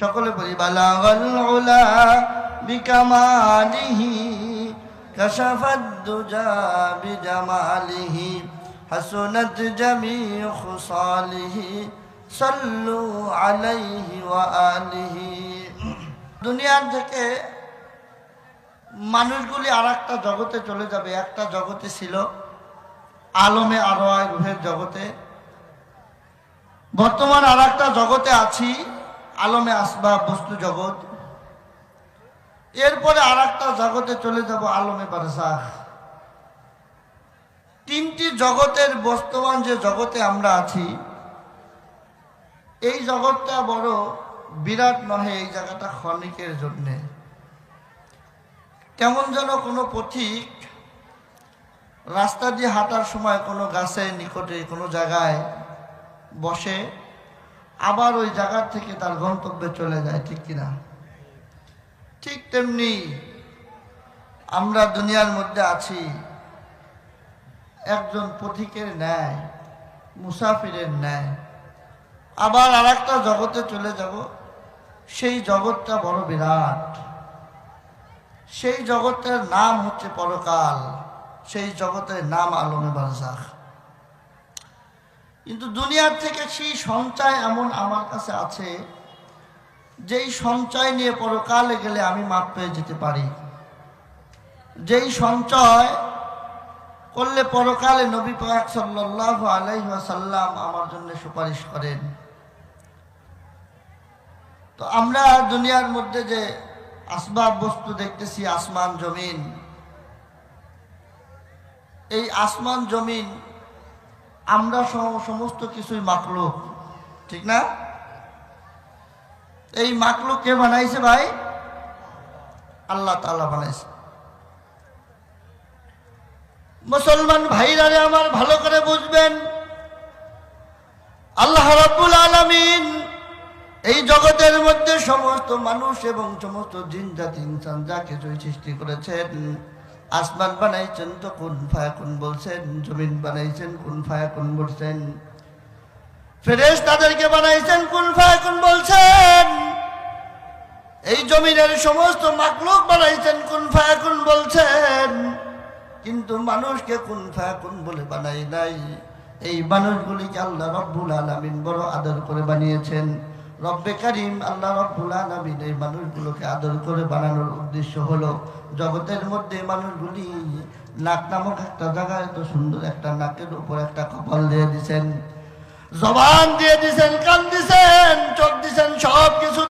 সকলে বলি, বালাগল উলা বিকামালিহি কাশাফাদ্দুজা বিজামালিহি, হাসুনাত জামিউ খুসালিহি, সাল্লু আলাইহি ওয়া আলিহি। দুনিয়ার থেকে মানুষগুলি আর একটা জগতে চলে যাবে, একটা জগতে ছিল আলমে আরোয় গুহের জগতে। বর্তমান আর একটা জগতে আছি। আলমে আসবা বস্তু জগৎ। এরপরে আর একটা জগতে চলে যাব আলমে বারসাখ তিনটি জগতের বর্তমান যে জগতে আমরা আছি, এই জগৎটা বড় বিরাট নহে এই জায়গাটা ক্ষণিকের জন্যে। কেমন যেন কোনো পথিক রাস্তা দিয়ে হাঁটার সময় কোনো গাছের নিকটে কোনো জায়গায় বসে আবার ওই জায়গার থেকে তার গন্তব্যে চলে যায়, ঠিক কিনা? ঠিক তেমনি আমরা দুনিয়ার মধ্যে আছি, একজন পথিকের ন্যায়, মুসাফিরের ন্যায়। আবার আর একটা জগতে চলে যাব, সেই জগৎটা বড় বিরাট। সেই জগতের নাম হচ্ছে পরকাল, সেই জগতের নাম আলমে বারজাখ। কিন্তু দুনিয়ার থেকে সেই সঞ্চয় এমন আমার কাছে আছে, যেই সঞ্চয় নিয়ে পরকালে গেলে আমি মাপ পেয়ে যেতে পারি। যেই সঞ্চয় করলে পরকালে নবী পাক সাল্লাল্লাহু আলাইহি ওয়াসাল্লাম আমার জন্য সুপারিশ করেন। তো আমরা দুনিয়ার মধ্যে যে আসবাব বস্তু দেখতেছি, আসমান জমিন। এই আসমান জমিন আমরা সহ সমস্ত কিছুই মাকলুক ঠিক না? এই মাকলুক কে বানাইছে ভাই? আল্লাহ তাআলা বানাইছে। মুসলমান ভাইরা আমার ভালো করে বুঝবেন। আল্লাহ রাব্বুল আলামিন এই জগতের মধ্যে সমস্ত মানুষ এবং সমস্ত জিন জাতি, ইনসান যা কিছুই সৃষ্টি করেছেন আসমান বানাইছেন তো কোন ফায়াকুন বলছেন? জমিন বানাইছেন, কোন ফায়াকুন বলছেন? ফেরেশ তাদেরকে বানাইছেন, কোন ফায়াকুন বলছেন? এই জমিনের সমস্ত মাকলুক বানাইছেন, কোন ফায়াকুন বলছেন? কিন্তু মানুষকে কোন ফায়াকুন বলে বানাই নাই। এই মানুষগুলিকে আল্লাহ রব্বুল আলামিন বড় আদর করে বানিয়েছেন। রব্বে কারিম আল্লাহ রব্বুল আলামিন এই মানুষগুলোকে আদর করে বানানোর উদ্দেশ্য হলো, জগতের মধ্যে মানুষগুলি নাক নামক একটা জায়গায় এত সুন্দর একটা নাকের উপর একটা কপাল দিয়ে দিছেন। জবান দিয়ে দিছেন, কান দিছেন, চোখ দিছেন সব কিছু